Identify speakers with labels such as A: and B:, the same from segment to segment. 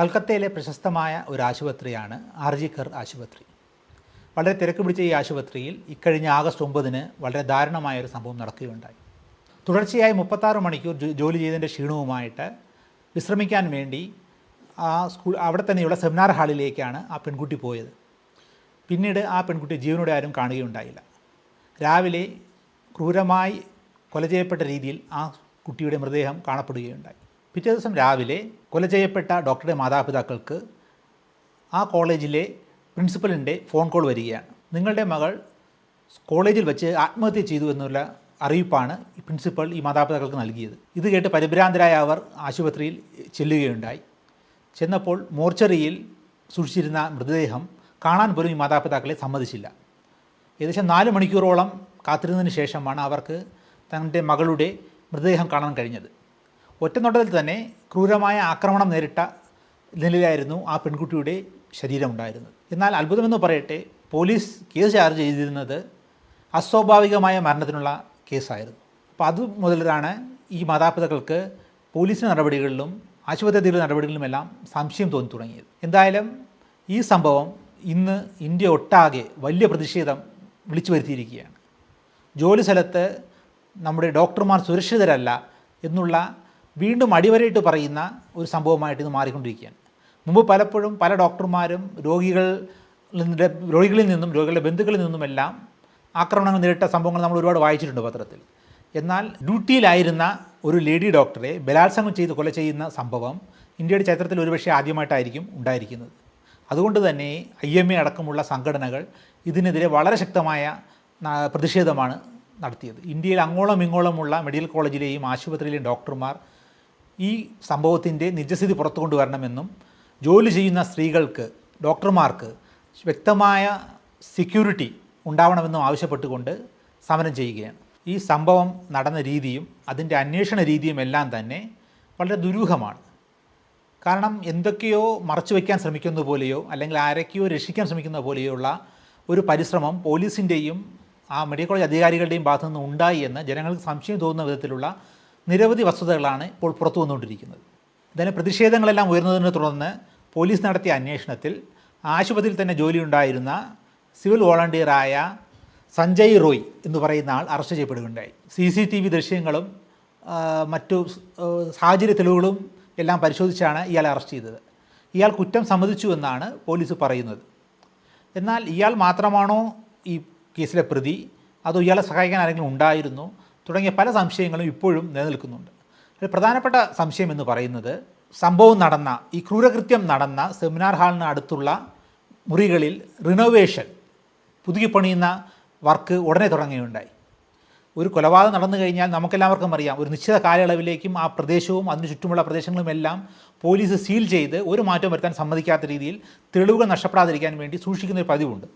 A: കൽക്കത്തയിലെ പ്രശസ്തമായ ഒരു ആശുപത്രിയാണ് R G കർ ആശുപത്രി. വളരെ തിരക്ക് പിടിച്ച ഈ ആശുപത്രിയിൽ ഇക്കഴിഞ്ഞ ആഗസ്റ്റ് ഒമ്പതിന് വളരെ ദാരുണമായ ഒരു സംഭവം നടക്കുകയുണ്ടായി. തുടർച്ചയായി മുപ്പത്താറ് മണിക്കൂർ ജോലി ചെയ്തതിന്റെ ക്ഷീണവുമായിട്ട് വിശ്രമിക്കാൻ വേണ്ടി ആ സ്കൂൾ അവിടെ തന്നെയുള്ള സെമിനാർ ഹാളിലേക്കാണ് ആ പെൺകുട്ടി പോയത്. പിന്നീട് ആ പെൺകുട്ടി ജീവനോടെ ആരും കാണുകയുണ്ടായില്ല. രാവിലെ ക്രൂരമായി കൊല ചെയ്യപ്പെട്ട രീതിയിൽ ആ കുട്ടിയുടെ മൃതദേഹം കാണപ്പെടുകയുണ്ടായി. പിറ്റേ ദിവസം രാവിലെ കൊല ചെയ്യപ്പെട്ട ഡോക്ടറുടെ മാതാപിതാക്കൾക്ക് ആ കോളേജിലെ പ്രിൻസിപ്പലിന്റെ ഫോൺ കോൾ വരികയാണ്. നിങ്ങളുടെ മകൾ കോളേജിൽ വെച്ച് ആത്മഹത്യ ചെയ്തു എന്നുള്ള അറിയിപ്പാണ് ഈ പ്രിൻസിപ്പൽ ഈ മാതാപിതാക്കൾക്ക് നൽകിയത്. ഇത് കേട്ട് പരിഭ്രാന്തരായ അവർ ആശുപത്രിയിൽ ചെല്ലുകയുണ്ടായി. ചെന്നപ്പോൾ മോർച്ചറിയിൽ സൂക്ഷിച്ചിരുന്ന മൃതദേഹം കാണാൻ പോലും ഈ മാതാപിതാക്കളെ സമ്മതിച്ചില്ല. ഏകദേശം നാല് മണിക്കൂറോളം കാത്തിരുന്നതിന് ശേഷമാണ് അവർക്ക് തന്റെ മകളുടെ മൃതദേഹം കാണാൻ കഴിഞ്ഞത്. ഒറ്റനോട്ടത്തിൽ തന്നെ ക്രൂരമായ ആക്രമണം നേരിട്ട നിലയിലായിരുന്നു ആ പെൺകുട്ടിയുടെ ശരീരമുണ്ടായിരുന്നത്. എന്നാൽ അത്ഭുതമെന്ന് പറയട്ടെ പോലീസ് കേസ് ചാർജ് ചെയ്തിരുന്നത് അസ്വാഭാവികമായ മരണത്തിനുള്ള കേസായിരുന്നു. അപ്പോൾ അത് മുതലാണ് ഈ മാതാപിതാക്കൾക്ക് പോലീസിന്റെ നടപടികളിലും ആശുപത്രിയുടെ നടപടികളിലുമെല്ലാം സംശയം തോന്നി തുടങ്ങിയത് എന്തായാലും ഈ സംഭവം ഇന്ന് ഇന്ത്യ ഒട്ടാകെ വലിയ പ്രതിഷേധം വിളിച്ചു വരുത്തിയിരിക്കുകയാണ്. ജോലി സ്ഥലത്ത് നമ്മുടെ ഡോക്ടർമാർ സുരക്ഷിതരല്ല എന്നുള്ള വീണ്ടും അടിവരയിട്ട് പറയുന്ന ഒരു സംഭവമായിട്ട് ഇത് മാറിക്കൊണ്ടിരിക്കുകയാണ്. മുമ്പ് പലപ്പോഴും പല ഡോക്ടർമാരും രോഗികൾ രോഗികളിൽ നിന്നും രോഗികളുടെ ബന്ധുക്കളിൽ നിന്നുമെല്ലാം ആക്രമണങ്ങൾ നേരിട്ട സംഭവങ്ങൾ നമ്മൾ ഒരുപാട് വായിച്ചിട്ടുണ്ട് പത്രത്തിൽ. എന്നാൽ ഡ്യൂട്ടിയിലായിരുന്ന ഒരു ലേഡി ഡോക്ടറെ ബലാത്സംഗം ചെയ്ത് കൊല ചെയ്യുന്ന സംഭവം ഇന്ത്യയുടെ ചരിത്രത്തിൽ ഒരുപക്ഷെ ആദ്യമായിട്ടായിരിക്കും ഉണ്ടായിരിക്കുന്നത്. അതുകൊണ്ട് തന്നെ ഐ എം എ അടക്കമുള്ള സംഘടനകൾ ഇതിനെതിരെ വളരെ ശക്തമായ പ്രതിഷേധമാണ് നടത്തിയത്. ഇന്ത്യയിൽ അങ്ങോളം ഇങ്ങോളമുള്ള മെഡിക്കൽ കോളേജിലെയും ആശുപത്രിയിലെയും ഡോക്ടർമാർ ഈ സംഭവത്തിന്റെ നിജസ്ഥിതി പുറത്തു കൊണ്ടുവരണമെന്നും ജോലി ചെയ്യുന്ന സ്ത്രീകൾക്ക് ഡോക്ടർമാർക്ക് വ്യക്തമായ സെക്യൂരിറ്റി ഉണ്ടാവണമെന്നും ആവശ്യപ്പെട്ടുകൊണ്ട് സമരം ചെയ്യുകയാണ്. ഈ സംഭവം നടന്ന രീതിയും അതിന്റെ അന്വേഷണ രീതിയും എല്ലാം തന്നെ വളരെ ദുരൂഹമാണ്. കാരണം എന്തൊക്കെയോ മറച്ചു വയ്ക്കാൻ ശ്രമിക്കുന്ന പോലെയോ അല്ലെങ്കിൽ ആരൊക്കെയോ രക്ഷിക്കാൻ ശ്രമിക്കുന്ന പോലെയോ ഉള്ള ഒരു പരിശ്രമം പോലീസിന്റെയും ആ മെഡിക്കൽ കോളേജ് അധികാരികളുടെയും ഭാഗത്തു നിന്ന് ഉണ്ടായി എന്ന് ജനങ്ങൾക്ക് സംശയം തോന്നുന്ന വിധത്തിലുള്ള നിരവധി വസ്തുതകളാണ് ഇപ്പോൾ പുറത്തു വന്നുകൊണ്ടിരിക്കുന്നത്. ഇതിന് പ്രതിഷേധങ്ങളെല്ലാം ഉയർന്നതിനെ തുടർന്ന് പോലീസ് നടത്തിയ അന്വേഷണത്തിൽ ആശുപത്രിയിൽ തന്നെ ജോലിയുണ്ടായിരുന്ന സിവിൽ വോളണ്ടിയറായ സഞ്ജയ് റോയ് എന്ന് പറയുന്ന ആൾ അറസ്റ്റ് ചെയ്യപ്പെടുകയുണ്ടായി. സി സി ടി വി ദൃശ്യങ്ങളും മറ്റു സാഹചര്യ തെളിവുകളും എല്ലാം പരിശോധിച്ചാണ് ഇയാളെ അറസ്റ്റ് ചെയ്തത്. ഇയാൾ കുറ്റം സമ്മതിച്ചു എന്നാണ് പോലീസ് പറയുന്നത്. എന്നാൽ ഇയാൾ മാത്രമാണോ ഈ കേസിലെ പ്രതി? അതോ ഇയാളെ സഹായിക്കാൻ ആരെങ്കിലും ഉണ്ടായിരുന്നോ? തുടങ്ങിയ പല സംശയങ്ങളും ഇപ്പോഴും നിലനിൽക്കുന്നുണ്ട്. അതിൽ പ്രധാനപ്പെട്ട സംശയം എന്ന് പറയുന്നത് സംഭവം നടന്ന ഈ ക്രൂരകൃത്യം നടന്ന സെമിനാർ ഹാളിന് അടുത്തുള്ള മുറികളിൽ റിനോവേഷൻ പുതുക്കി പണിയുന്ന വർക്ക് ഉടനെ തുടങ്ങുകയുണ്ടായി. ഒരു കൊലപാതകം നടന്നു കഴിഞ്ഞാൽ നമുക്കെല്ലാവർക്കും അറിയാം ഒരു നിശ്ചിത കാലയളവിലേക്കും ആ പ്രദേശവും അതിന് ചുറ്റുമുള്ള പ്രദേശങ്ങളുമെല്ലാം പോലീസ് സീൽ ചെയ്ത് ഒരു മാറ്റം വരുത്താൻ സമ്മതിക്കാത്ത രീതിയിൽ തെളിവുകൾ നഷ്ടപ്പെടാതിരിക്കാൻ വേണ്ടി സൂക്ഷിക്കുന്ന ഒരു പതിവുണ്ട്.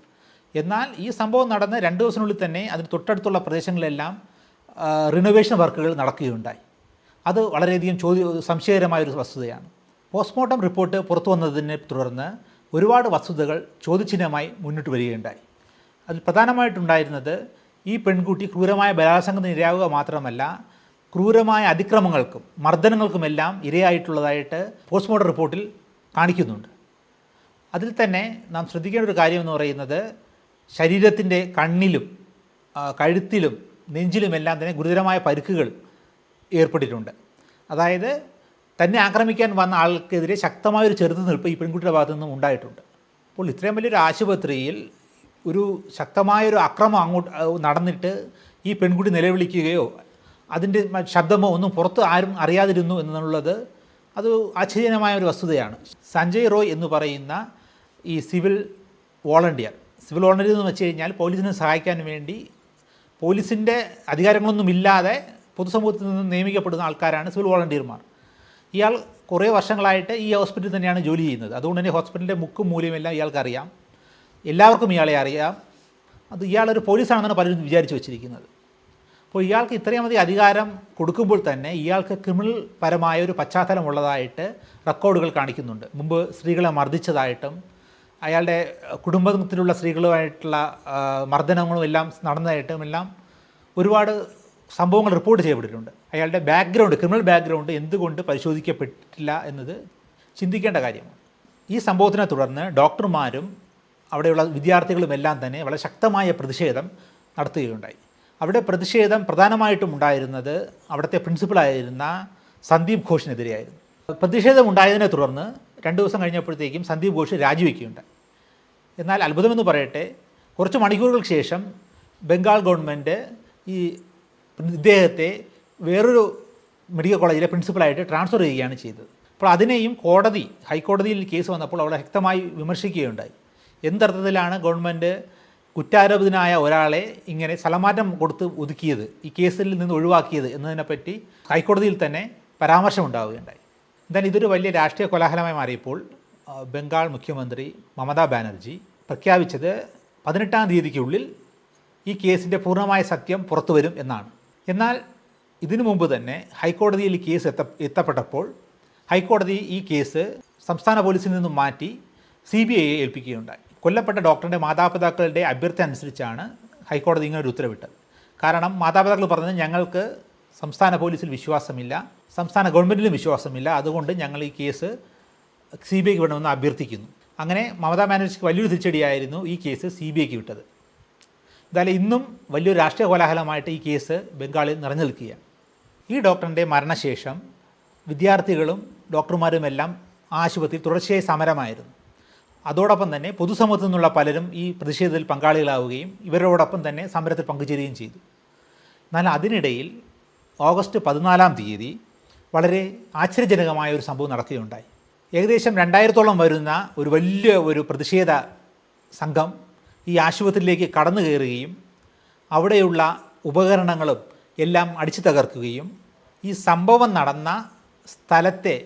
A: എന്നാൽ ഈ സംഭവം നടന്ന് രണ്ട് ദിവസത്തിനുള്ളിൽ തന്നെ അതിന് തൊട്ടടുത്തുള്ള പ്രദേശങ്ങളിലെല്ലാം റിനോവേഷൻ വർക്കുകൾ നടക്കുകയുണ്ടായി. അത് വളരെയധികം ചോദ്യ സംശയകരമായ ഒരു വസ്തുതയാണ്. പോസ്റ്റ്മോർട്ടം റിപ്പോർട്ട് പുറത്തു വന്നതിനെ തുടർന്ന് ഒരുപാട് വസ്തുതകൾ ചോദ്യചിഹ്നമായി മുന്നിട്ട് വരികയുണ്ടായി. അതിൽ പ്രധാനമായിട്ടുണ്ടായിരുന്നത് ഈ പെൺകുട്ടി ക്രൂരമായ ബലാത്സംഗത്തിന് ഇരയാവുക മാത്രമല്ല ക്രൂരമായ അതിക്രമങ്ങൾക്കും മർദ്ദനങ്ങൾക്കുമെല്ലാം ഇരയായിട്ടുള്ളതായിട്ട് പോസ്റ്റ്മോർട്ടം റിപ്പോർട്ടിൽ കാണിക്കുന്നുണ്ട്. അതിൽ തന്നെ നാം ശ്രദ്ധിക്കേണ്ട ഒരു കാര്യം എന്ന് പറയുന്നത് ശരീരത്തിന്റെ കണ്ണിലും കഴുത്തിലും നെഞ്ചിലുമെല്ലാം തന്നെ ഗുരുതരമായ പരുക്കുകൾ ഏർപ്പെട്ടിട്ടുണ്ട്. അതായത് തന്നെ ആക്രമിക്കാൻ വന്ന ആൾക്കെതിരെ ശക്തമായൊരു ചെറുത്തുനിൽപ്പ് ഈ പെൺകുട്ടിയുടെ ഭാഗത്തു നിന്നും ഉണ്ടായിട്ടുണ്ട്. അപ്പോൾ ഇത്രയും വലിയൊരു ആശുപത്രിയിൽ ഒരു ശക്തമായൊരു അക്രമം അങ്ങോട്ട് നടന്നിട്ട് ഈ പെൺകുട്ടി നിലവിളിക്കുകയോ അതിന്റെ ശബ്ദമോ ഒന്നും പുറത്ത് ആരും അറിയാതിരുന്നു എന്നുള്ളത് അത് ആശ്ചര്യമായ ഒരു വസ്തുതയാണ്. സഞ്ജയ് റോയ് എന്ന് പറയുന്ന ഈ സിവിൽ വോളണ്ടിയർ സിവിൽ വോളണ്ടിയർ എന്ന് വെച്ച് കഴിഞ്ഞാൽ പോലീസിനെ സഹായിക്കാൻ വേണ്ടി പോലീസിന്റെ അധികാരങ്ങളൊന്നുമില്ലാതെ പൊതുസമൂഹത്തിൽ നിന്ന് നിയമിക്കപ്പെടുന്ന ആൾക്കാരാണ് സിവിൽ വോളണ്ടിയർമാർ. ഇയാൾ കുറേ വർഷങ്ങളായിട്ട് ഈ ഹോസ്പിറ്റലിൽ തന്നെയാണ് ജോലി ചെയ്യുന്നത്. അതുകൊണ്ട് തന്നെ ഹോസ്പിറ്റലിന്റെ മുക്കും മൂല്യമെല്ലാം ഇയാൾക്കറിയാം. എല്ലാവർക്കും ഇയാളെ അറിയാം. അത് ഇയാളൊരു പോലീസാണെന്നാണ് പലരും വിചാരിച്ചു വെച്ചിരിക്കുന്നത്. അപ്പോൾ ഇയാൾക്ക് ഇത്രയും അധികം അധികാരം കൊടുക്കുമ്പോൾ തന്നെ ഇയാൾക്ക് ക്രിമിനൽ പരമായ ഒരു പശ്ചാത്തലമുള്ളതായിട്ട് റെക്കോർഡുകൾ കാണിക്കുന്നുണ്ട്. മുമ്പ് സ്ത്രീകളെ മർദ്ദിച്ചതായിട്ടും അയാളുടെ കുടുംബത്തിലുള്ള സ്ത്രീകളുമായിട്ടുള്ള മർദ്ദനങ്ങളും എല്ലാം നടന്നതായിട്ടും എല്ലാം ഒരുപാട് സംഭവങ്ങൾ റിപ്പോർട്ട് ചെയ്യപ്പെട്ടിട്ടുണ്ട്. അയാളുടെ ബാക്ക്ഗ്രൗണ്ട് ക്രിമിനൽ ബാക്ക്ഗ്രൗണ്ട് എന്തുകൊണ്ട് പരിശോധിക്കപ്പെട്ടില്ല എന്നത് ചിന്തിക്കേണ്ട കാര്യമാണ്. ഈ സംഭവത്തിനെ തുടർന്ന് ഡോക്ടർമാരും അവിടെയുള്ള വിദ്യാർത്ഥികളും എല്ലാം തന്നെ വളരെ ശക്തമായ പ്രതിഷേധം നടത്തുകയുണ്ടായി. അവിടെ പ്രതിഷേധം പ്രധാനമായിട്ടും ഉണ്ടായിരുന്നത് അവിടുത്തെ പ്രിൻസിപ്പളായിരുന്ന സന്ദീപ് ഘോഷിനെതിരെയായിരുന്നു. പ്രതിഷേധം ഉണ്ടായതിനെ തുടർന്ന് രണ്ട് ദിവസം കഴിഞ്ഞപ്പോഴത്തേക്കും സന്ദീപ് ഘോഷ് രാജിവെക്കുകയുണ്ടായി. എന്നാൽ അത്ഭുതമെന്ന് പറയട്ടെ കുറച്ച് മണിക്കൂറുകൾക്ക് ശേഷം ബംഗാൾ ഗവൺമെന്റ് ഈ ഇദ്ദേഹത്തെ വേറൊരു മെഡിക്കൽ കോളേജിലെ പ്രിൻസിപ്പളായിട്ട് ട്രാൻസ്ഫർ ചെയ്യുകയാണ് ചെയ്തത്. അപ്പോൾ അതിനെയും കോടതി ഹൈക്കോടതിയിൽ കേസ് വന്നപ്പോൾ അവിടെ വ്യക്തമായി വിമർശിക്കുകയുണ്ടായി. എന്തർത്ഥത്തിലാണ് ഗവൺമെന്റ് കുറ്റാരോപിതനായ ഒരാളെ ഇങ്ങനെ സ്ഥലമാറ്റം കൊടുത്ത് ഒതുക്കിയത് ഈ കേസിൽ നിന്ന് ഒഴിവാക്കിയത് എന്നതിനെപ്പറ്റി ഹൈക്കോടതിയിൽ തന്നെ പരാമർശമുണ്ടാവുകയുണ്ടായി. എന്തായാലും ഇതൊരു വലിയ രാഷ്ട്രീയ കോലാഹലമായി മാറിയപ്പോൾ ബംഗാൾ മുഖ്യമന്ത്രി മമതാ ബാനർജി പ്രഖ്യാപിച്ചത് പതിനെട്ടാം തീയതിക്കുള്ളിൽ ഈ കേസിന്റെ പൂർണമായ സത്യം പുറത്തുവരും എന്നാണ്. എന്നാൽ ഇതിനു മുമ്പ് തന്നെ ഹൈക്കോടതിയിൽ കേസ് എത്ത എത്തപ്പെട്ടപ്പോൾ ഹൈക്കോടതി ഈ കേസ് സംസ്ഥാന പോലീസിൽ നിന്നും മാറ്റി സി ബി ഐയെ ഏൽപ്പിക്കുകയുണ്ടായി. കൊല്ലപ്പെട്ട ഡോക്ടറിന്റെ മാതാപിതാക്കളുടെ അഭ്യർത്ഥന അനുസരിച്ചാണ് ഹൈക്കോടതി ഇങ്ങനെ ഒരു ഉത്തരവിട്ടത്. കാരണം മാതാപിതാക്കൾ പറഞ്ഞത് ഞങ്ങൾക്ക് സംസ്ഥാന പോലീസിൽ വിശ്വാസമില്ല സംസ്ഥാന ഗവൺമെന്റിലും വിശ്വാസമില്ല. അതുകൊണ്ട് ഞങ്ങൾ ഈ കേസ് സി ബി ഐക്ക് വിടണമെന്ന് അഭ്യർത്ഥിക്കുന്നു. അങ്ങനെ മമതാ ബാനർജിക്ക് വലിയൊരു തിരിച്ചടിയായിരുന്നു ഈ കേസ് സി ബി ഐക്ക് വിട്ടത്. എന്തായാലും ഇന്നും വലിയൊരു രാഷ്ട്രീയ കോലാഹലമായിട്ട് ഈ കേസ് ബംഗാളിൽ നിറഞ്ഞു നിൽക്കുകയാണ് ഈ ഡോക്ടറിന്റെ മരണശേഷം വിദ്യാർത്ഥികളും ഡോക്ടർമാരുമെല്ലാം ആശുപത്രിയിൽ തുടർച്ചയായി സമരമായിരുന്നു. അതോടൊപ്പം തന്നെ പൊതുസമൂഹത്തിൽ നിന്നുള്ള പലരും ഈ പ്രതിഷേധത്തിൽ പങ്കാളികളാവുകയും ഇവരോടൊപ്പം തന്നെ സമരത്തിൽ പങ്കുചേരുകയും ചെയ്തു. എന്നാൽ അതിനിടയിൽ ഓഗസ്റ്റ് പതിനാലാം തീയതി വളരെ ആശ്ചര്യജനകമായ ഒരു സംഭവം നടക്കുകയുണ്ടായി. ഏകദേശം രണ്ടായിരത്തോളം വരുന്ന ഒരു വലിയ ഒരു പ്രതിഷേധ സംഘം ഈ ആശുപത്രിയിലേക്ക് കടന്നു കയറുകയും അവിടെയുള്ള ഉപകരണങ്ങളും എല്ലാം അടിച്ചു തകർക്കുകയും ഈ സംഭവം നടന്ന സ്ഥലത്തെ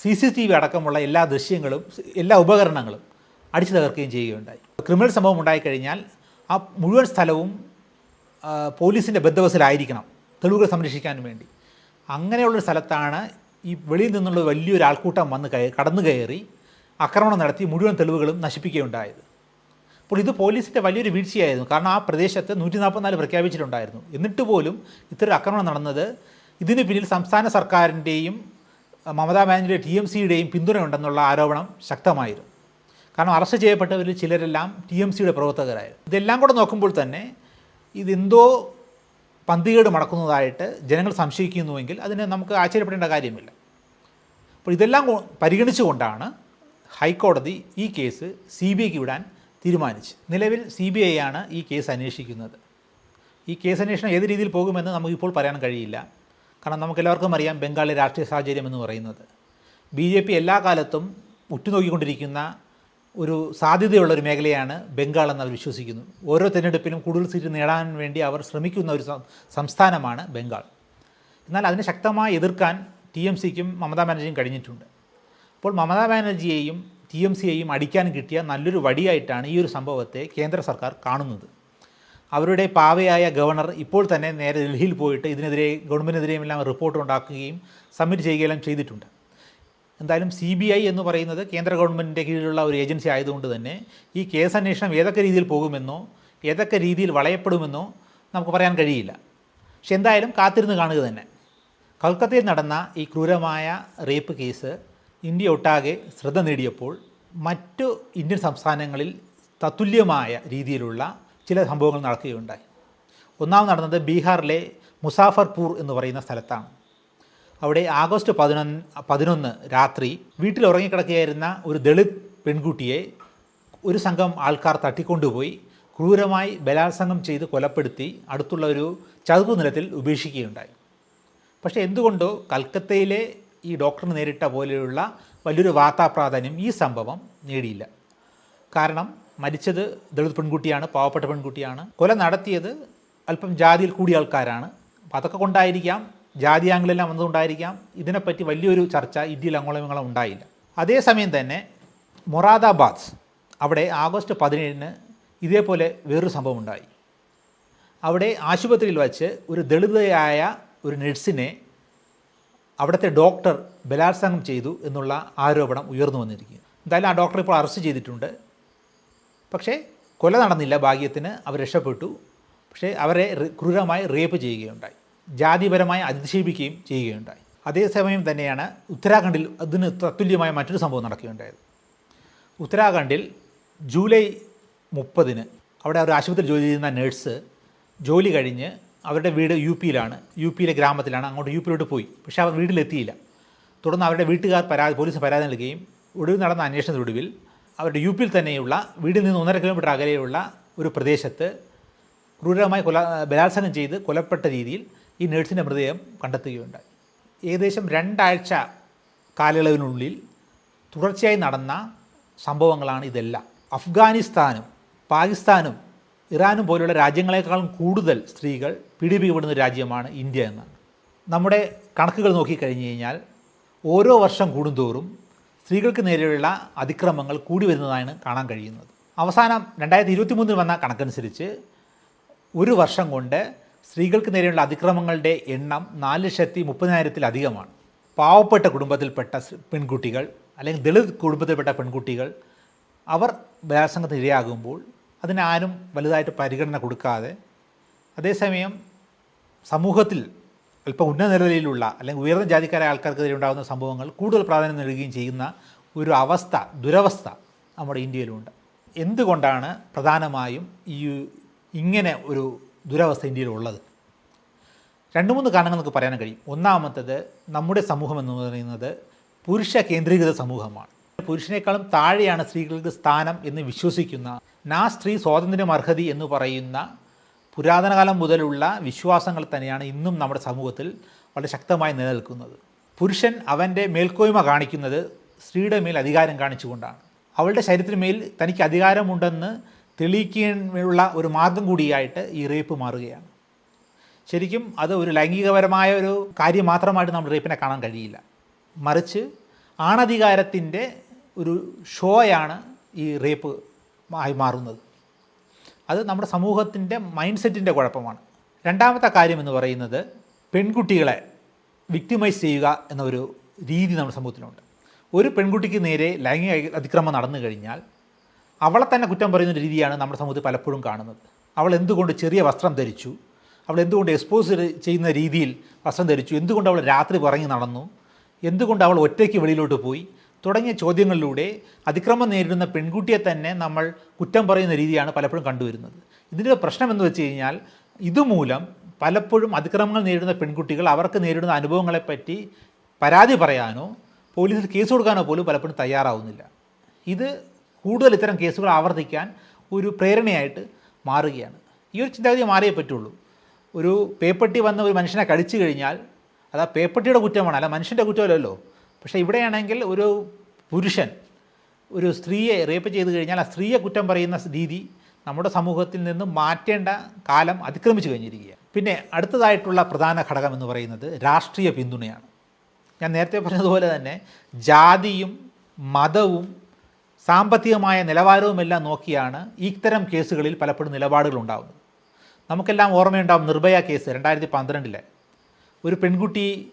A: സി സി ടി വി അടക്കമുള്ള എല്ലാ ദൃശ്യങ്ങളും എല്ലാ ഉപകരണങ്ങളും അടിച്ചു തകർക്കുകയും ചെയ്യുകയുണ്ടായി. ക്രിമിനൽ സംഭവം ഉണ്ടായിക്കഴിഞ്ഞാൽ ആ മുഴുവൻ സ്ഥലവും പോലീസിന്റെ ബന്ധവസിലായിരിക്കണം തെളിവുകൾ സംരക്ഷിക്കാൻ വേണ്ടി. അങ്ങനെയുള്ളൊരു സ്ഥലത്താണ് ഈ വെളിയിൽ നിന്നുള്ള വലിയൊരു ആൾക്കൂട്ടം വന്ന് കയ കടന്നു കയറി ആക്രമണം നടത്തി മുഴുവൻ തെളിവുകളും നശിപ്പിക്കുകയുണ്ടായത്. അപ്പോൾ ഇത് പോലീസിന്റെ വലിയൊരു വീഴ്ചയായിരുന്നു. കാരണം ആ പ്രദേശത്ത് നൂറ്റി നാൽപ്പത്തിനാല് പ്രഖ്യാപിച്ചിട്ടുണ്ടായിരുന്നു. എന്നിട്ട് പോലും ഇത്തരം ആക്രമണം നടന്നത് ഇതിന് പിന്നിൽ സംസ്ഥാന സർക്കാരിന്റെയും മമതാ ബാനർജിയുടെ ടി എം സിയുടെയും പിന്തുണയുണ്ടെന്നുള്ള ആരോപണം ശക്തമായിരുന്നു. കാരണം അറസ്റ്റ് ചെയ്യപ്പെട്ടവരിൽ ചിലരെല്ലാം ടി എം സിയുടെ പ്രവർത്തകരായിരുന്നു. ഇതെല്ലാം കൂടെ നോക്കുമ്പോൾ തന്നെ ഇതെന്തോ പന്തികേട് മടക്കുന്നതായിട്ട് ജനങ്ങൾ സംശയിക്കുന്നുവെങ്കിൽ അതിന് നമുക്ക് ആശ്ചര്യപ്പെടേണ്ട കാര്യമില്ല. അപ്പോൾ ഇതെല്ലാം പരിഗണിച്ചുകൊണ്ടാണ് ഹൈക്കോടതി ഈ കേസ് സി ബി ഐക്ക് വിടാൻ തീരുമാനിച്ചു നിലവിൽ സി ബി ഐ ആണ് ഈ കേസ് അന്വേഷിക്കുന്നത്. ഈ കേസ് അന്വേഷണം ഏത് രീതിയിൽ പോകുമെന്ന് നമുക്കിപ്പോൾ പറയാൻ കഴിയില്ല. കാരണം നമുക്കെല്ലാവർക്കും അറിയാം ബംഗാളിലെ രാഷ്ട്രീയ സാഹചര്യം എന്ന് പറയുന്നത്. ബി ജെ പി എല്ലാ കാലത്തും ഉറ്റുനോക്കിക്കൊണ്ടിരിക്കുന്ന ഒരു സാധ്യതയുള്ള ഒരു മേഖലയാണ് ബംഗാൾ എന്ന് അവർ വിശ്വസിക്കുന്നു. ഓരോ തിരഞ്ഞെടുപ്പിലും കൂടുതൽ സീറ്റ് നേടാൻ വേണ്ടി അവർ ശ്രമിക്കുന്ന ഒരു സംസ്ഥാനമാണ് ബംഗാൾ. എന്നാൽ അതിനെ ശക്തമായി എതിർക്കാൻ ടി എം സിക്കും മമതാ ബാനർജിയും കഴിഞ്ഞിട്ടുണ്ട്. അപ്പോൾ മമതാ ബാനർജിയെയും ടി എം സിയെയും അടിക്കാൻ കിട്ടിയ നല്ലൊരു വടിയായിട്ടാണ് ഈ ഒരു സംഭവത്തെ കേന്ദ്ര സർക്കാർ കാണുന്നത്. അവരുടെ പാവയായ ഗവർണർ ഇപ്പോൾ തന്നെ നേരെ ഡൽഹിയിൽ പോയിട്ട് ഇതിനെതിരെ ഗവൺമെന്റിനെതിരെയും എല്ലാം റിപ്പോർട്ട് ഉണ്ടാക്കുകയും സബ്മിറ്റ് ചെയ്യുകയെല്ലാം ചെയ്തിട്ടുണ്ട്. എന്തായാലും സി ബി ഐ എന്ന് പറയുന്നത് കേന്ദ്ര ഗവൺമെന്റിന്റെ കീഴിലുള്ള ഒരു ഏജൻസി ആയതുകൊണ്ട് തന്നെ ഈ കേസ് അന്വേഷണം ഏതൊക്കെ രീതിയിൽ പോകുമെന്നോ ഏതൊക്കെ രീതിയിൽ വളയപ്പെടുമെന്നോ നമുക്ക് പറയാൻ കഴിയില്ല. പക്ഷെ എന്തായാലും കാത്തിരുന്ന് കാണുക തന്നെ. കൽക്കത്തയിൽ നടന്ന ഈ ക്രൂരമായ റേപ്പ് കേസ് ഇന്ത്യ ഒട്ടാകെ ശ്രദ്ധ നേടിയപ്പോൾ മറ്റു ഇന്ത്യൻ സംസ്ഥാനങ്ങളിൽ തത്തുല്യമായ രീതിയിലുള്ള ചില സംഭവങ്ങൾ നടക്കുകയുണ്ടായി. ഒന്നാമത് നടന്നത് ബീഹാറിലെ മുസാഫർപൂർ എന്ന് പറയുന്ന സ്ഥലത്താണ്. അവിടെ ആഗസ്റ്റ് പതിനൊന്ന് പതിനൊന്ന് രാത്രി വീട്ടിൽ ഉറങ്ങിക്കിടക്കുകയായിരുന്ന ഒരു ദളിത് പെൺകുട്ടിയെ ഒരു സംഘം ആൾക്കാർ തട്ടിക്കൊണ്ടുപോയി ക്രൂരമായി ബലാത്സംഗം ചെയ്ത് കൊലപ്പെടുത്തി അടുത്തുള്ള ഒരു ചതുപ്പ് നിലത്തിൽ ഉപേക്ഷിക്കുകയുണ്ടായി. പക്ഷേ എന്തുകൊണ്ടോ കൽക്കത്തയിലെ ഈ ഡോക്ടറിന് നേരിട്ട പോലെയുള്ള വലിയൊരു വാർത്താ പ്രാധാന്യം ഈ സംഭവം നേടിയില്ല. കാരണം മരിച്ചത് ദളിത് പെൺകുട്ടിയാണ് പാവപ്പെട്ട പെൺകുട്ടിയാണ്. കൊല നടത്തിയത് അല്പം ജാതിയിൽ കൂടിയ ആൾക്കാരാണ്. അപ്പോൾ അതൊക്കെ കൊണ്ടായിരിക്കാം ജാതി ആംഗിളെല്ലാം വന്നതുകൊണ്ടായിരിക്കാം ഇതിനെപ്പറ്റി വലിയൊരു ചർച്ച ഇന്ത്യയിൽ അങ്ങോളങ്ങളും ഉണ്ടായില്ല. അതേസമയം തന്നെ മൊറാദാബാദ് അവിടെ ആഗസ്റ്റ് പതിനേഴിന് ഇതേപോലെ വേറൊരു സംഭവം ഉണ്ടായി അവിടെ ആശുപത്രിയിൽ വച്ച് ഒരു ദളിതയായ ഒരു നഴ്സിനെ അവിടുത്തെ ഡോക്ടർ ബലാത്സംഗം ചെയ്തു എന്നുള്ള ആരോപണം ഉയർന്നു വന്നിരിക്കുക എന്തായാലും ആ ഡോക്ടർ ഇപ്പോൾ അറസ്റ്റ് ചെയ്തിട്ടുണ്ട്. പക്ഷേ കൊല നടന്നില്ല. ഭാഗ്യത്തിന് അവർ രക്ഷപ്പെട്ടു. പക്ഷേ അവരെ ക്രൂരമായി റേപ്പ് ചെയ്യുകയുണ്ടായി. ജാതിപരമായി അധിക്ഷേപിക്കുകയും ചെയ്യുകയുണ്ടായി. അതേസമയം തന്നെയാണ് ഉത്തരാഖണ്ഡിൽ അതിന് തത്തുല്യമായ മറ്റൊരു സംഭവം നടക്കുകയുണ്ടായത്. ഉത്തരാഖണ്ഡിൽ ജൂലൈ മുപ്പതിന് അവിടെ ഒരു ആശുപത്രി ജോലി ചെയ്യുന്ന നേഴ്സ് ജോലി കഴിഞ്ഞ് അവരുടെ വീട് യു പിയിലാണ്. യു പിയിലെ ഗ്രാമത്തിലാണ്. അങ്ങോട്ട് യു പിയിലോട്ട് പോയി. പക്ഷേ അവർ വീട്ടിലെത്തിയില്ല. തുടർന്ന് അവരുടെ വീട്ടുകാർ പരാതി പോലീസ് പരാതി നൽകുകയും ഒടുവിൽ നടന്ന അന്വേഷണത്തിനൊടുവിൽ അവരുടെ യു പിയിൽ തന്നെയുള്ള വീട്ടിൽ നിന്ന് ഒന്നര കിലോമീറ്റർ അകലെയുള്ള ഒരു പ്രദേശത്ത് ക്രൂരമായി കൊല ബലാത്സംഗം ചെയ്ത് കൊലപ്പെട്ട രീതിയിൽ ഈ നേഴ്സിന്റെ മൃതദേഹം കണ്ടെത്തുകയുണ്ടായി. ഏകദേശം രണ്ടാഴ്ച കാലയളവിനുള്ളിൽ തുടർച്ചയായി നടന്ന സംഭവങ്ങളാണ് ഇതെല്ലാം. അഫ്ഗാനിസ്ഥാനും പാകിസ്ഥാനും ഇറാനും പോലുള്ള രാജ്യങ്ങളെക്കാളും കൂടുതൽ സ്ത്രീകൾ പീഡിപ്പിക്കപ്പെടുന്ന രാജ്യമാണ് ഇന്ത്യ എന്നാണ്. നമ്മുടെ കണക്കുകൾ നോക്കിക്കഴിഞ്ഞ് കഴിഞ്ഞാൽ ഓരോ വർഷം കൂടുന്തോറും സ്ത്രീകൾക്ക് നേരെയുള്ള അതിക്രമങ്ങൾ കൂടി വരുന്നതാണ് കാണാൻ കഴിയുന്നത്. അവസാനം രണ്ടായിരത്തി ഇരുപത്തി മൂന്നിൽ വന്ന കണക്കനുസരിച്ച് ഒരു വർഷം കൊണ്ട് സ്ത്രീകൾക്ക് നേരെയുള്ള അതിക്രമങ്ങളുടെ എണ്ണം നാല് ലക്ഷത്തി മുപ്പതിനായിരത്തിലധികമാണ് പാവപ്പെട്ട കുടുംബത്തിൽപ്പെട്ട പെൺകുട്ടികൾ അല്ലെങ്കിൽ ദളിത് കുടുംബത്തിൽപ്പെട്ട പെൺകുട്ടികൾ അവർ ബലാത്സംഗത്തിന് ഇരയാകുമ്പോൾ അതിനാരും വലുതായിട്ട് പരിഗണന കൊടുക്കാതെ അതേസമയം സമൂഹത്തിൽ അല്പം ഉന്നത നിലയിലുള്ള അല്ലെങ്കിൽ ഉയർന്ന ജാതിക്കാരായ ആൾക്കാർക്കെതിരെ ഉണ്ടാകുന്ന സംഭവങ്ങൾ കൂടുതൽ പ്രാധാന്യം നൽകുകയും ചെയ്യുന്ന ഒരു അവസ്ഥ ദുരവസ്ഥ നമ്മുടെ ഇന്ത്യയിലുണ്ട്. എന്തുകൊണ്ടാണ് പ്രധാനമായും ഈ ഇങ്ങനെ ഒരു ദുരവസ്ഥ ഇന്ത്യയിലുള്ളത്? രണ്ട് മൂന്ന് കാരണങ്ങൾ നമുക്ക് പറയാൻ കഴിയും. ഒന്നാമത്തത് നമ്മുടെ സമൂഹം എന്ന് പറയുന്നത് പുരുഷ കേന്ദ്രീകൃത സമൂഹമാണ്. പുരുഷനേക്കാളും താഴെയാണ് സ്ത്രീകൾക്ക് സ്ഥാനം എന്ന് വിശ്വസിക്കുന്ന നാ സ്ത്രീ സ്വാതന്ത്ര്യം അർഹതി എന്ന് പറയുന്ന പുരാതനകാലം മുതലുള്ള വിശ്വാസങ്ങൾ തന്നെയാണ് ഇന്നും നമ്മുടെ സമൂഹത്തിൽ വളരെ ശക്തമായി നിലനിൽക്കുന്നത്. പുരുഷൻ അവന്റെ മേൽക്കോയ്മ കാണിക്കുന്നത് സ്ത്രീയുടെ മേൽ അധികാരം കാണിച്ചുകൊണ്ടാണ്. അവളുടെ ശരീരത്തിന് തനിക്ക് അധികാരമുണ്ടെന്ന് തെളിയിക്കാനുള്ള ഒരു മാർഗം കൂടിയായിട്ട് ഈ റേപ്പ് മാറുകയാണ്. ശരിക്കും അത് ഒരു ലൈംഗികപരമായ ഒരു കാര്യം മാത്രമായിട്ട് നമ്മൾ റേപ്പിനെ കാണാൻ കഴിയില്ല. മറിച്ച് ആണധികാരത്തിന്റെ ഒരു ഷോയാണ് ഈ റേപ്പ് ആയി മാറുന്നത്. അത് നമ്മുടെ സമൂഹത്തിന്റെ മൈൻഡ് സെറ്റിന്റെ കുഴപ്പമാണ്. രണ്ടാമത്തെ കാര്യം എന്ന് പറയുന്നത് പെൺകുട്ടികളെ വിക്ടിമൈസ് ചെയ്യുക എന്നൊരു രീതി നമ്മുടെ സമൂഹത്തിലുണ്ട്. ഒരു പെൺകുട്ടിക്ക് നേരെ ലൈംഗിക അതിക്രമം നടന്നു കഴിഞ്ഞാൽ അവളെ തന്നെ കുറ്റം പറയുന്ന രീതിയാണ് നമ്മുടെ സമൂഹത്തിൽ പലപ്പോഴും കാണുന്നത്. അവൾ എന്തുകൊണ്ട് ചെറിയ വസ്ത്രം ധരിച്ചു? അവൾ എന്തുകൊണ്ട് എക്സ്പോസ് ചെയ്യുന്ന രീതിയിൽ വസ്ത്രം ധരിച്ചു? എന്തുകൊണ്ട് അവൾ രാത്രി പുറങ്ങി നടന്നു? എന്തുകൊണ്ട് അവൾ ഒറ്റയ്ക്ക് വെളിയിലോട്ട് പോയി? തുടങ്ങിയ ചോദ്യങ്ങളിലൂടെ അതിക്രമം നേരിടുന്ന പെൺകുട്ടിയെ തന്നെ നമ്മൾ കുറ്റം പറയുന്ന രീതിയാണ് പലപ്പോഴും കണ്ടുവരുന്നത്. ഇതിന്റെ പ്രശ്നം എന്ന് വെച്ച് കഴിഞ്ഞാൽ ഇതുമൂലം പലപ്പോഴും അതിക്രമങ്ങൾ നേരിടുന്ന പെൺകുട്ടികൾ അവർക്ക് നേരിടുന്ന അനുഭവങ്ങളെപ്പറ്റി പരാതി പറയാനോ പോലീസിൽ കേസ് കൊടുക്കാനോ പോലും പലപ്പോഴും തയ്യാറാവുന്നില്ല. ഇത് കൂടുതൽ ഇത്തരം കേസുകൾ ആവർത്തിക്കാൻ ഒരു പ്രേരണയായിട്ട് മാറുകയാണ്. ഈ ഒരു ചിന്താഗതി മാറിയേ പറ്റുള്ളൂ. ഒരു പേപ്പട്ടി വന്ന ഒരു മനുഷ്യനെ കടിച്ചു കഴിഞ്ഞാൽ അത് ആ പേപ്പട്ടിയുടെ കുറ്റമാണ് അല്ല മനുഷ്യന്റെ കുറ്റമല്ലല്ലോ. പക്ഷേ ഇവിടെയാണെങ്കിൽ ഒരു പുരുഷൻ ഒരു സ്ത്രീയെ റേപ്പ് ചെയ്ത് കഴിഞ്ഞാൽ ആ സ്ത്രീയെ കുറ്റം പറയുന്ന രീതി നമ്മുടെ സമൂഹത്തിൽ നിന്ന് മാറ്റേണ്ട കാലം അതിക്രമിച്ചു കഴിഞ്ഞിരിക്കുകയാണ്. പിന്നെ അടുത്തതായിട്ടുള്ള പ്രധാന ഘടകം എന്ന് പറയുന്നത് രാഷ്ട്രീയ പിന്തുണയാണ്. ഞാൻ നേരത്തെ പറഞ്ഞതുപോലെ തന്നെ ജാതിയും മതവും സാമ്പത്തികമായ നിലവാരവുമെല്ലാം നോക്കിയാണ് ഇത്തരം കേസുകളിൽ പലപ്പോഴും നിലപാടുകൾ ഉണ്ടാകുന്നത് നമുക്കെല്ലാം ഓർമ്മയുണ്ടാവും നിർഭയ കേസ് രണ്ടായിരത്തി പന്ത്രണ്ടിലെ. ഒരു പെൺകുട്ടി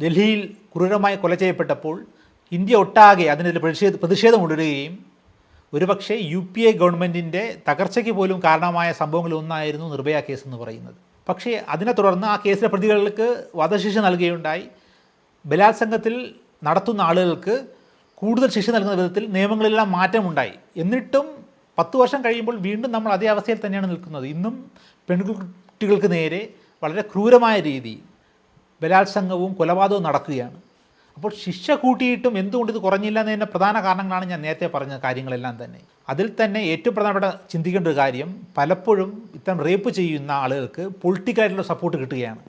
A: ഡൽഹിയിൽ ക്രൂരമായി കൊല ചെയ്യപ്പെട്ടപ്പോൾ ഇന്ത്യ ഒട്ടാകെ അതിനെതിരെ പ്രതിഷേധ പ്രതിഷേധം ഉണരുകയും ഒരുപക്ഷെ യു പി എ ഗവൺമെന്റിന്റെ തകർച്ചയ്ക്ക് പോലും കാരണമായ സംഭവങ്ങളിൽ ഒന്നായിരുന്നു നിർഭയ കേസ് എന്ന് പറയുന്നത്. പക്ഷേ അതിനെ തുടർന്ന് ആ കേസിലെ പ്രതികൾക്ക് വധശിക്ഷ നൽകുകയുണ്ടായി. ബലാത്സംഗത്തിൽ നടത്തുന്ന ആളുകൾക്ക് കൂടുതൽ ശിക്ഷ നൽകുന്ന വിധത്തിൽ നിയമങ്ങളിലെല്ലാം മാറ്റമുണ്ടായി. എന്നിട്ടും പത്ത് വർഷം കഴിയുമ്പോൾ വീണ്ടും നമ്മൾ അതേ അവസ്ഥയിൽ തന്നെയാണ് നിൽക്കുന്നത്. ഇന്നും പെൺകുട്ടികൾക്ക് നേരെ വളരെ ക്രൂരമായ രീതിയിൽ ബലാത്സംഗവും കൊലപാതകവും നടക്കുകയാണ്. അപ്പോൾ ശിക്ഷ കൂട്ടിയിട്ടും എന്തുകൊണ്ട് ഇത് കുറഞ്ഞില്ല എന്നതിന്റെ പ്രധാന കാരണങ്ങളാണ് ഞാൻ നേരത്തെ പറഞ്ഞ കാര്യങ്ങളെല്ലാം തന്നെ. അതിൽ തന്നെ ഏറ്റവും പ്രധാനപ്പെട്ട ചിന്തിക്കേണ്ട ഒരു കാര്യം പലപ്പോഴും ഇത്തരം റേപ്പ് ചെയ്യുന്ന ആളുകൾക്ക് പൊളിറ്റിക്കലായിട്ടുള്ള സപ്പോർട്ട് കിട്ടുകയാണ്.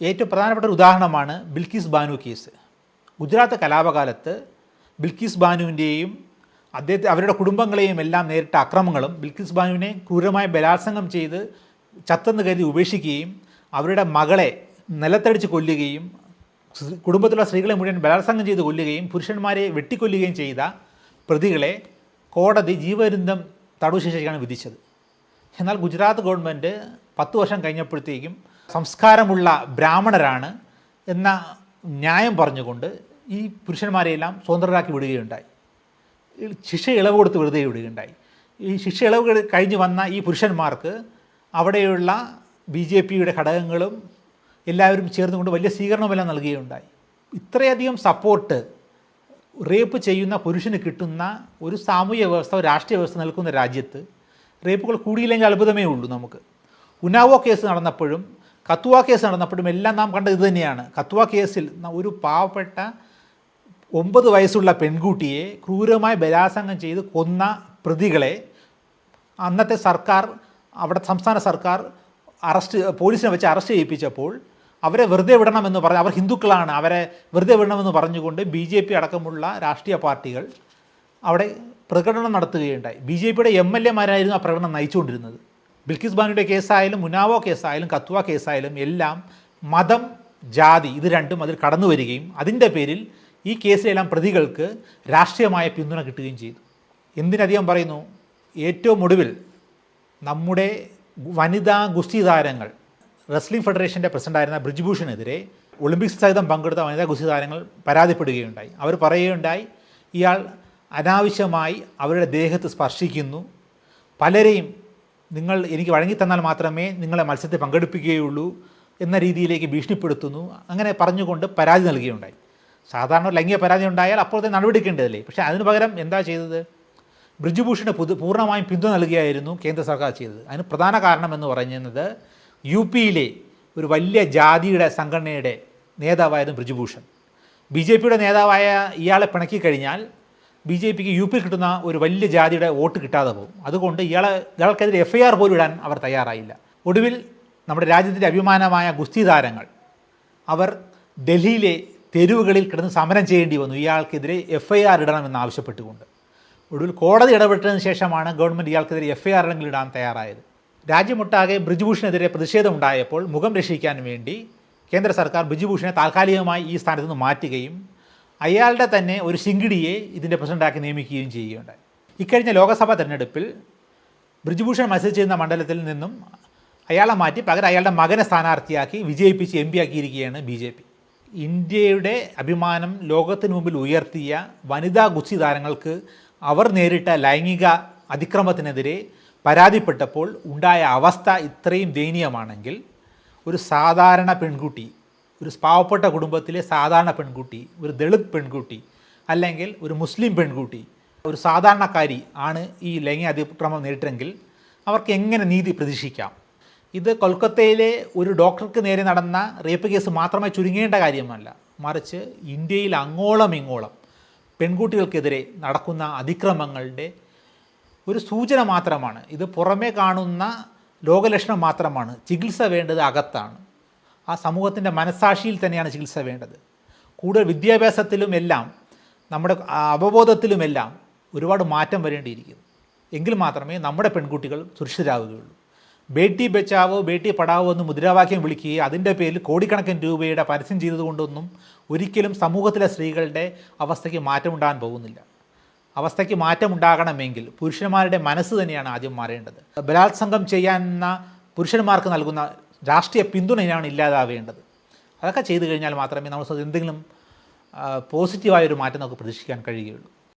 A: ഏറ്റവും പ്രധാനപ്പെട്ട ഒരു ഉദാഹരണമാണ് ബിൽക്കീസ് ബാനു കേസ് ഗുജറാത്ത് കലാപകാലത്ത് ബിൽക്കീസ് ബാനുവിന്റെയും അദ്ദേഹത്തെ അവരുടെ കുടുംബങ്ങളെയും എല്ലാം നേരിട്ട അക്രമങ്ങളും ബിൽക്കീസ് ബാനുവിനെ ക്രൂരമായ ബലാത്സംഗം ചെയ്ത് ചത്തെന്ന് കരുതി ഉപേക്ഷിക്കുകയും അവരുടെ മകളെ നിലത്തടിച്ച് കൊല്ലുകയും കുടുംബത്തിലുള്ള സ്ത്രീകളെ മുഴുവൻ ബലാത്സംഗം ചെയ്ത് കൊല്ലുകയും പുരുഷന്മാരെ വെട്ടിക്കൊല്ലുകയും ചെയ്ത പ്രതികളെ കോടതി ജീവപര്യന്തം തടവ് ശിക്ഷയ്ക്കാണ് വിധിച്ചത്. എന്നാൽ ഗുജറാത്ത് ഗവൺമെന്റ് പത്ത് വർഷം കഴിഞ്ഞപ്പോഴത്തേക്കും സംസ്കാരമുള്ള ബ്രാഹ്മണരാണ് എന്ന ന്യായം പറഞ്ഞുകൊണ്ട് ഈ പുരുഷന്മാരെയെല്ലാം സ്വതന്ത്രരാക്കി വിടുകയുണ്ടായി. ശിക്ഷ ഇളവ് കൊടുത്ത് വെറുതെ വിടുകയുണ്ടായി. ഈ ശിക്ഷ ഇളവ് കഴിഞ്ഞ് വന്ന ഈ പുരുഷന്മാർക്ക് അവിടെയുള്ള ബി ജെ പിയുടെ ഘടകങ്ങളും എല്ലാവരും ചേർന്നുകൊണ്ട് വലിയ സ്വീകരണമെല്ലാം നൽകുകയുണ്ടായി. ഇത്രയധികം സപ്പോർട്ട് റേപ്പ് ചെയ്യുന്ന പുരുഷന് കിട്ടുന്ന ഒരു സാമൂഹ്യ വ്യവസ്ഥ രാഷ്ട്രീയ വ്യവസ്ഥ നിൽക്കുന്ന രാജ്യത്ത് റേപ്പുകൾ കൂടിയില്ലെങ്കിൽ അത്ഭുതമേ ഉള്ളൂ നമുക്ക്. ഉനാവോ കേസ് നടന്നപ്പോഴും കത്തുവ കേസ് നടന്നപ്പോഴും എല്ലാം നാം കണ്ടത് ഇതുതന്നെയാണ് കത്തുവ കേസിൽ ഒരു പാവപ്പെട്ട ഒമ്പത് വയസ്സുള്ള പെൺകുട്ടിയെ ക്രൂരമായി ബലാത്സംഗം ചെയ്ത് കൊന്ന പ്രതികളെ അന്നത്തെ സർക്കാർ അവിടെ സംസ്ഥാന സർക്കാർ അറസ്റ്റ് പോലീസിനെ വെച്ച് അറസ്റ്റ് ചെയ്യിപ്പിച്ചപ്പോൾ അവരെ വെറുതെ വിടണമെന്ന് പറഞ്ഞ് അവർ ഹിന്ദുക്കളാണ്. അവരെ വെറുതെ വിടണമെന്ന് പറഞ്ഞുകൊണ്ട് ബി ജെ പി അടക്കമുള്ള രാഷ്ട്രീയ പാർട്ടികൾ അവിടെ പ്രകടനം നടത്തുകയുണ്ടായി. ബി ജെ പിയുടെ എം എൽ എമാരായിരുന്നു ആ പ്രകടനം നയിച്ചുകൊണ്ടിരുന്നത്. ബിൽക്കിസ് ബാനുവിന്റെ കേസായാലും മുനാവോ കേസായാലും കത്വ കേസായാലും എല്ലാം മതം ജാതി ഇത് രണ്ടും അതിൽ കടന്നു വരികയും അതിന്റെ പേരിൽ ഈ കേസിലെല്ലാം പ്രതികൾക്ക് രാഷ്ട്രീയമായ പിന്തുണ കിട്ടുകയും ചെയ്തു. എന്തിനധികം പറയുന്നു? ഏറ്റവും ഒടുവിൽ നമ്മുടെ വനിതാ ഗുസ്തി താരങ്ങൾ റെസ്ലിംഗ് ഫെഡറേഷന്റെ പ്രസിഡന്റായിരുന്ന ബ്രിജ്ഭൂഷണെതിരെ ഒളിമ്പിക്സ് സഹിതം പങ്കെടുത്ത വനിതാ ഗുസ്തി താരങ്ങൾ പരാതിപ്പെടുകയുണ്ടായി. അവർ പറയുകയുണ്ടായി ഇയാൾ അനാവശ്യമായി അവരുടെ ദേഹത്ത് സ്പർശിക്കുന്നു. പലരെയും നിങ്ങൾ എനിക്ക് വഴങ്ങി തന്നാൽ മാത്രമേ നിങ്ങളെ മത്സരത്തിൽ പങ്കെടുപ്പിക്കുകയുള്ളൂ എന്ന രീതിയിലേക്ക് ഭീഷണിപ്പെടുത്തുന്നു. അങ്ങനെ പറഞ്ഞുകൊണ്ട് പരാതി നൽകുകയുണ്ടായി. സാധാരണ ലൈംഗിക പരാതി ഉണ്ടായാൽ അപ്പോൾ തന്നെ നടപടിക്കേണ്ടതല്ലേ? പക്ഷേ അതിന് പകരം എന്താ ചെയ്തത്? ബ്രിജുഭൂഷണ് പുതു പൂർണമായും പിന്തുണ നൽകുകയായിരുന്നു കേന്ദ്ര സർക്കാർ ചെയ്തത്. അതിന് പ്രധാന കാരണം എന്ന് പറയുന്നത് യു പിയിലെ ഒരു വലിയ ജാതിയുടെ സംഘടനയുടെ നേതാവായിരുന്നു ബ്രിജുഭൂഷൺ. ബി ജെ പിയുടെ നേതാവായ ഇയാളെ പിണക്കി കഴിഞ്ഞാൽ ബി ജെ പിക്ക് യു പി കിട്ടുന്ന ഒരു വലിയ ജാതിയുടെ വോട്ട് കിട്ടാതെ പോകും. അതുകൊണ്ട് ഇയാളെ ഇയാൾക്കെതിരെ എഫ് ഐ ആർ പോലും ഇടാൻ അവർ തയ്യാറായില്ല. ഒടുവിൽ നമ്മുടെ രാജ്യത്തിന്റെ അഭിമാനമായ ഗുസ്തി താരങ്ങൾ അവർ ഡൽഹിയിലെ തെരുവുകളിൽ കിടന്ന് സമരം ചെയ്യേണ്ടി വന്നു. ഇയാൾക്കെതിരെ എഫ് ഐ ആർ ഇടണമെന്ന് ആവശ്യപ്പെട്ടുകൊണ്ട്. ഒടുവിൽ കോടതി ഇടപെട്ടതിന് ശേഷമാണ് ഗവൺമെന്റ് ഇയാൾക്കെതിരെ എഫ് ഐ ആർ ഇടാൻ തയ്യാറായത്. രാജ്യമൊട്ടാകെ ബ്രിജ്ഭൂഷണെതിരെ പ്രതിഷേധമുണ്ടായപ്പോൾ മുഖം രക്ഷിക്കാൻ വേണ്ടി കേന്ദ്ര സർക്കാർ ബ്രിജ്ഭൂഷണെ താൽക്കാലികമായി ഈ സ്ഥാനത്ത് നിന്ന് മാറ്റുകയും അയാളുടെ തന്നെ ഒരു ശിങ്കിടിയെ ഇതിന്റെ പ്രസിഡന്റാക്കി നിയമിക്കുകയും ചെയ്യുകയുണ്ടായി. ഇക്കഴിഞ്ഞ ലോക്സഭാ തെരഞ്ഞെടുപ്പിൽ ബ്രിജ്ഭൂഷൺ മത്സരിച്ചിരുന്ന മണ്ഡലത്തിൽ നിന്നും അയാളെ മാറ്റി പകരം അയാളുടെ മകനെ സ്ഥാനാർത്ഥിയാക്കി വിജയിപ്പിച്ച് എം പി ആക്കിയിരിക്കുകയാണ് ബി ജെ പി. ഇന്ത്യയുടെ അഭിമാനം ലോകത്തിന് മുമ്പിൽ ഉയർത്തിയ വനിതാ ഗുസ്തി താരങ്ങൾക്ക് അവർ നേരിട്ട ലൈംഗിക അതിക്രമത്തിനെതിരെ പരാതിപ്പെട്ടപ്പോൾ ഉണ്ടായ അവസ്ഥ ഇത്രയും ദയനീയമാണെങ്കിൽ ഒരു സാധാരണ പെൺകുട്ടി ഒരു പാവപ്പെട്ട കുടുംബത്തിലെ സാധാരണ പെൺകുട്ടി ഒരു ദളിത് പെൺകുട്ടി അല്ലെങ്കിൽ ഒരു മുസ്ലിം പെൺകുട്ടി ഒരു സാധാരണക്കാരി ആണ് ഈ ലൈംഗിക അതിക്രമം നേരിട്ടെങ്കിൽ അവർക്ക് എങ്ങനെ നീതി പ്രതീക്ഷിക്കാം? ഇത് കൊൽക്കത്തയിലെ ഒരു ഡോക്ടർക്ക് നേരെ നടന്ന റേപ്പ് കേസ് മാത്രമേ ചുരുങ്ങേണ്ട കാര്യമല്ല. മറിച്ച് ഇന്ത്യയിൽ അങ്ങോളം ഇങ്ങോളം പെൺകുട്ടികൾക്കെതിരെ നടക്കുന്ന അതിക്രമങ്ങളുടെ ഒരു സൂചന മാത്രമാണ്. ഇത് പുറമേ കാണുന്ന രോഗലക്ഷണം മാത്രമാണ്. ചികിത്സ വേണ്ടത് അകത്താണ്. ആ സമൂഹത്തിന്റെ മനസാക്ഷിയിൽ തന്നെയാണ് ചികിത്സ വേണ്ടത്. കൂടുതൽ വിദ്യാഭ്യാസത്തിലും എല്ലാം നമ്മുടെ അവബോധത്തിലുമെല്ലാം ഒരുപാട് മാറ്റം വരേണ്ടിയിരിക്കുന്നു. എങ്കിൽ മാത്രമേ നമ്മുടെ പെൺകുട്ടികൾ സുരക്ഷിതരാകുകയുള്ളൂ ബേട്ടി ബച്ചാവോ ബേട്ടി പടാവോ എന്ന് മുദ്രാവാക്യം വിളിക്കുകയും അതിന്റെ പേരിൽ കോടിക്കണക്കിന് രൂപയുടെ പരസ്യം ചെയ്തതുകൊണ്ടൊന്നും ഒരിക്കലും സമൂഹത്തിലെ സ്ത്രീകളുടെ അവസ്ഥയ്ക്ക് മാറ്റമുണ്ടാകാൻ പോകുന്നില്ല. അവസ്ഥയ്ക്ക് മാറ്റമുണ്ടാകണമെങ്കിൽ പുരുഷന്മാരുടെ മനസ്സ് തന്നെയാണ് ആദ്യം മാറേണ്ടത്. ബലാത്സംഗം ചെയ്യാവുന്ന പുരുഷന്മാർക്ക് നൽകുന്ന രാഷ്ട്രീയ പിന്തുണയാണ് ഇല്ലാതാവേണ്ടത്. അതൊക്കെ ചെയ്തു കഴിഞ്ഞാൽ മാത്രമേ നമ്മൾ എന്തെങ്കിലും പോസിറ്റീവായൊരു മാറ്റം നമുക്ക് പ്രതീക്ഷിക്കാൻ കഴിയുകയുള്ളൂ